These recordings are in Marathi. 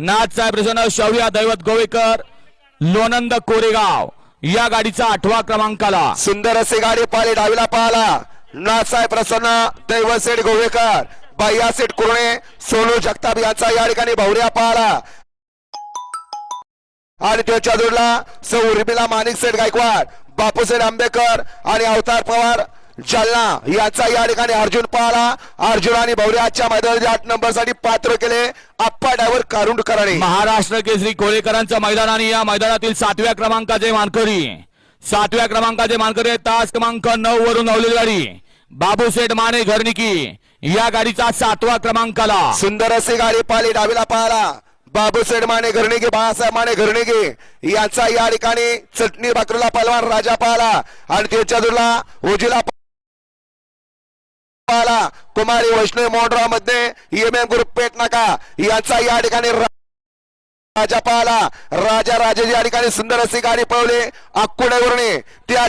नाथ साहेब प्रसन्न शौर्या दैवत गोवेकर लोनंद कोरेगाव या गाडीचा आठवा क्रमांकाला. सुंदर असे गाडी पाहिली डावीला पाहला नाथसाहेब प्रसन्न दैवसेठ गोवेकर बाह्यासेठ कुरणे सोनू जगताप यांचा या ठिकाणी भवऱ्या पाहला आणि त्याच्या जोडला सौ उर्मिला माणिक सेठ गायकवाड बापूसेठ आंबेकर आणि अवतार पवार जालना यांचा या ठिकाणी अर्जुन पाहला अर्जुन आणि भवऱ्याच्या मैदानात आठ नंबरसाठी पात्र केले. आप्पा डायव्हर कारुंड कराणे महाराष्ट्र केसरी कोळेकरांचं मैदान आणि या मैदानातील सातव्या क्रमांकाचे मानकरी. सातव्या क्रमांकाचे मानकरी तास क्रमांक नऊ वरून धावलेली गाडी. बाबूसेठ माने घरनिकी या गाडीचा सातवा क्रमांकाला सुंदर अशी गाडी पाहिली. डावीला पाहला बाबूसेठ माने घरणेगे बाळासाहेब माने घरणेगे यांचा या ठिकाणी चटणी भाकरीला पलवान राजा पाहला आणि त्याच्या दुला उजीला पाहला कुमारी वैष्णवी मोहनरावमध्ये ग्रुप पेट नका. यांचा या ठिकाणी राजा पाहिला राजा राजाची या ठिकाणी सुंदर अशी गाडी पळवले. अक्कुडेवरणे त्या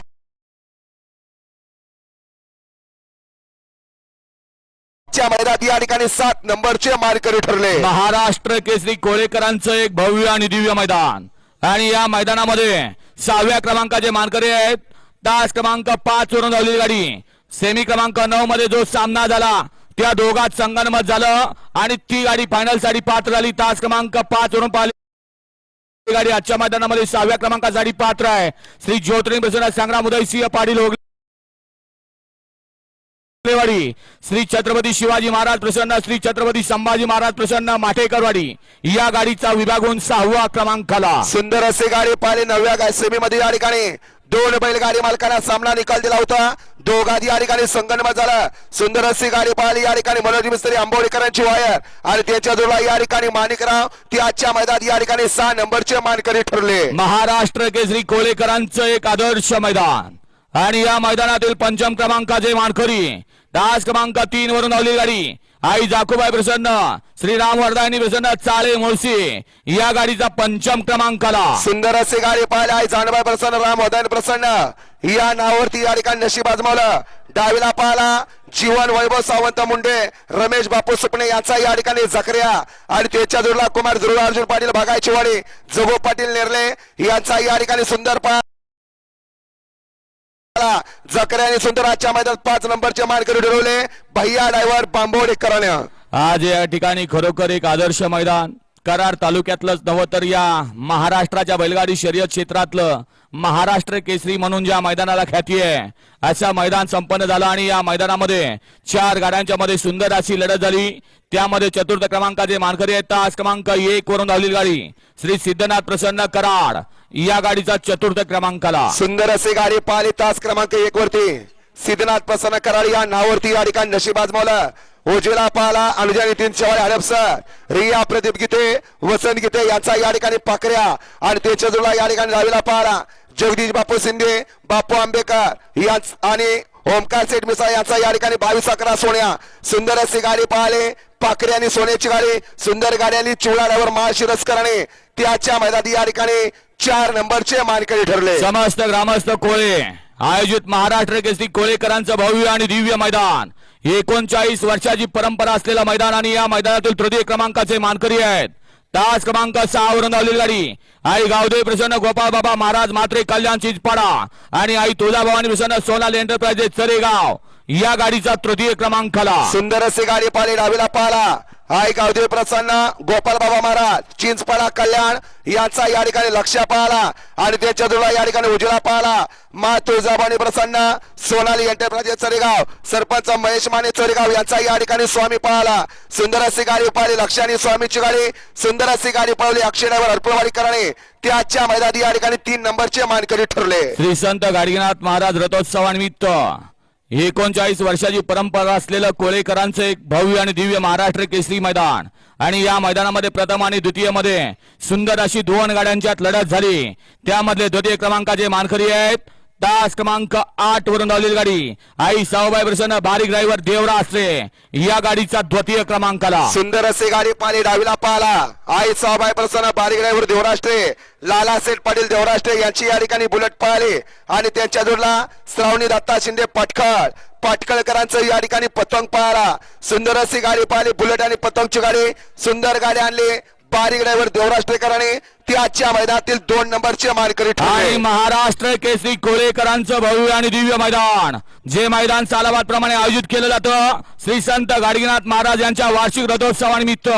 च्या मैदानात या ठिकाणी सात नंबरचे मानकरी ठरले. महाराष्ट्र केसरी कोळेकरांचं एक भव्य आणि दिव्य मैदान. आणि या मैदानामध्ये सहाव्या क्रमांकाचे मानकरी आहेत. तास क्रमांक पाच वरून धावलेली गाडी. सेमी क्रमांक नऊ मध्ये जो सामना झाला त्या दोघात संगणमत झालं आणि ती गाडी फायनलसाठी पात्र झाली. तास क्रमांक पाच वरून पाहिली. गाडी आजच्या मैदानामध्ये सहाव्या क्रमांकासाठी पात्र आहे. श्री ज्योतिर्लिंग प्रसन्न संग्राम उदयसिंह पाटील होगलेवाडी. श्री छत्रपती शिवाजी महाराज प्रसन्न श्री छत्रपती संभाजी महाराज प्रसन्न माठेकरवाडी या गाडीचा विभाग होऊन सहावा क्रमांकाला सुंदर असे गाडी पाहिले नवव्या सेमीमध्ये या ठिकाणी. दोन बैलगाडी मालकांना सामना निकाल दिला होता. दोघांनी या ठिकाणी संगणमत झाला. सुंदर अशी गाडी पाहिली. या ठिकाणी मनोज मिस्त्री आंबोडकरांची वायर. आणि त्याच्या जोडला या ठिकाणी माणिकराव. ती आजच्या मैदानात या ठिकाणी सहा नंबरचे मानकरी ठरले. महाराष्ट्र केसरी कोळेकरांचं एक आदर्श मैदान. आणि या मैदानातील पंचम क्रमांकाचे मानकरी. दहा क्रमांक तीन वरून धावली गाडी. आई जाकुबाई प्रसन्न श्रीराम वर्धानी प्रसन्न चाळे मुळशी या गाडीचा पंचम क्रमांकाला. सुंदर असे गाडी पाहिली आई जानबाई प्रसन्न राम वदन प्रसन्न. या नावावरती या ठिकाणी नशीब आजमावलं. डावीला पाहिला जीवन वैभव सावंत मुंडे रमेश बापू सुपणे यांचा या ठिकाणी जखऱ्या आणि त्याच्या जोडला कुमार दुर्गा अर्जुन पाटील भागायची वाडी जगो पाटील नेरले यांचा या ठिकाणी सुंदर पा जकरे आणि सुंदर आजच्या मैदानात पाच नंबरचे मानकरी ठरवले. भैया डायव्हर बांबोडे आज या ठिकाणी खरोखर एक आदर्श मैदान. कराड तालुक्यातलंच नव्हं तर या महाराष्ट्राच्या बैलगाडी शर्यत क्षेत्रातलं महाराष्ट्र केसरी म्हणून ज्या मैदानाला ख्याती आहे असं मैदान संपन्न झालं आणि या मैदानामध्ये चार गाड्यांच्या मध्ये सुंदर अशी लढत झाली. त्यामध्ये चतुर्थ क्रमांकाचे मानकरी आहेत. तास क्रमांक एक वरून धावलेली गाडी. श्री सिद्धनाथ प्रसन्न कराड. या गाडीचा चतुर्थ क्रमांकाला. सुंदर असे गाडी पाहिली तास क्रमांक एक वरती. सिद्धनाथ प्रसन्न कराड या नावावरती या ठिकाणी नशीब आजमावलं. उजेला पाहला अनुजा नितीन चव्हाण हडपसर रिया प्रदीप गीते वसंत गीते यांचा या ठिकाणी पाकऱ्या आणि त्याच्या जोडला या ठिकाणी रावीला पाहला. जगदीश बापू शिंदे बापू आंबेकर यांच आणि ओमकार सेठ मिसा यांचा या ठिकाणी बावीस अकरा सोन्या. सुंदर असे गाडी पाहिले पाकरी आणि सोन्याची गाडी. सुंदर गाड्यांनी चिवडाड्यावर महाशिरस करणे त्याच्या मैदानी या ठिकाणी चार नंबरचे मानकरी ठरले. समस्त ग्रामस्थ कोळे आयोजित महाराष्ट्र केसरी कोळेकरांचं भव्य आणि दिव्य मैदान. एकोणचाळीस वर्षाची परंपरा असलेलं मैदान आणि या मैदानातील तृतीय क्रमांकाचे मानकरी आहेत. तास क्रमांक सहा वरून धावलेली गाडी. आई गावदेव प्रसन्न गोपाळ बाबा महाराज मात्रे कल्याण चिंचपाडा आणि आई तुळजाभवानी प्रसन्न सोनाली एंटरप्राइजेस चरेगाव या गाडीचा तृतीय क्रमांकाला. सुंदर अशी गाडी पाहिली डावीला पाहला. आई गावदेव प्रसन्न गोपाल बाबा महाराज चिंचपाडा कल्याण यांचा या ठिकाणी लक्ष पाहला आणि त्याच्या दुला या ठिकाणी उजला पाहला. मा तुळजाबाणी प्रसन्न सोनाली एंटरप्राइजेस चरेगाव सरपंच महेश माने चरेगाव यांचा या ठिकाणी स्वामी पाहला. सुंदर अशी गाडी पाहिली लक्ष स्वामीची गाडी. सुंदर अशी गाडी पाहिली अक्षयवर ड्रायव्हर हरपळवाडी करणे. त्याच्या मैदानी या ठिकाणी तीन नंबरचे मानकरी ठरले. श्री संत गाडगीनाथ महाराज रथोत्सवानिमित्त. एकोणचाळीस वर्षाची परंपरा असलेलं कोळेकरांचं एक भव्य आणि दिव्य महाराष्ट्र केसरी मैदान. आणि या मैदानामध्ये प्रथम आणि द्वितीयमध्ये सुंदर अशी दोन गाड्यांच्यात लढत झाली. त्यामध्ये द्वितीय क्रमांकाचे मानकरी आहेत तास क्रमांक आठ वरून धावलेली गाडी. आई सावबाई प्रसन्न बारीक ड्रायव्हर देवरा असले. या गाडीचा द्वितीय क्रमांकाला. सुंदर असे गाडी पाणी डावीला पाहला आई साबाई प्रसन्न बारीक ड्रायव्हर देवराष्ट्रे लाला सेठ पाटील देवराष्ट्रे यांची या ठिकाणी बुलेट पळाली. आणि त्यांच्या जोडला श्रावणी दत्ता शिंदे पटखळ पाटकळकरांचं या ठिकाणी पतंग पळाला. सुंदर अशी गाडी पाहिली बुलेट आणि पतंगची गाडी. सुंदर गाडी आणली. बारीक ड्रायव्हर देवराष्ट्रेकरांनी ती आजच्या मैदानातील दोन नंबरची मानकरी आणि महाराष्ट्र केसरी कोळेकरांचं भव्य आणि दिव्य मैदान जे मैदान सालाबाद प्रमाणे आयोजित केलं जातं श्री संत गाडगीनाथ महाराज यांच्या वार्षिक रथोत्सवानिमित्त.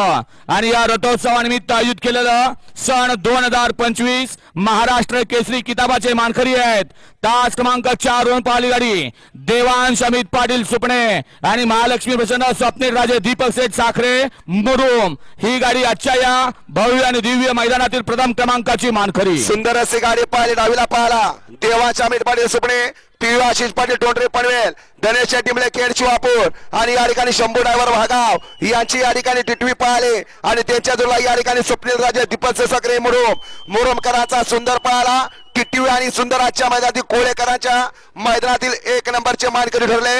आणि या रथोत्सवानिमित्त आयोजित केलेलं सन दोन हजार पंचवीस महाराष्ट्र केसरी किताबाचे मानकरी आहेत. तास क्रमांक चार वरून पाहिली गाडी देवांश अमित पाटील सुपणे आणि महालक्ष्मी प्रसन्न स्वप्नील राजे दीपक सेठ साखरे मुरुम. ही गाडी आजच्या या भव्य आणि दिव्य मैदानातील प्रथम क्रमांकाची मानखरी सुंदर असे गाडी पाहिली डावीला पाहिला देवाच्या अमित पाटील सुपणे पी आशिष पाटील टोंडरे पनवेल गणेश टिमले केडची वापूर. आणि या ठिकाणी शंभू ड्रायव्हर भागाव यांची या ठिकाणी टिटवी पाहिले आणि त्यांच्या जोडला या ठिकाणी स्वप्नील राजे दीपक सकरे मुरुम. मुरुमकरांचा सुंदर पाहिला टिटवी आणि सुंदर आजच्या मैदानातील कोळेकरांच्या मैदानातील एक नंबरचे मानकरी ठरले.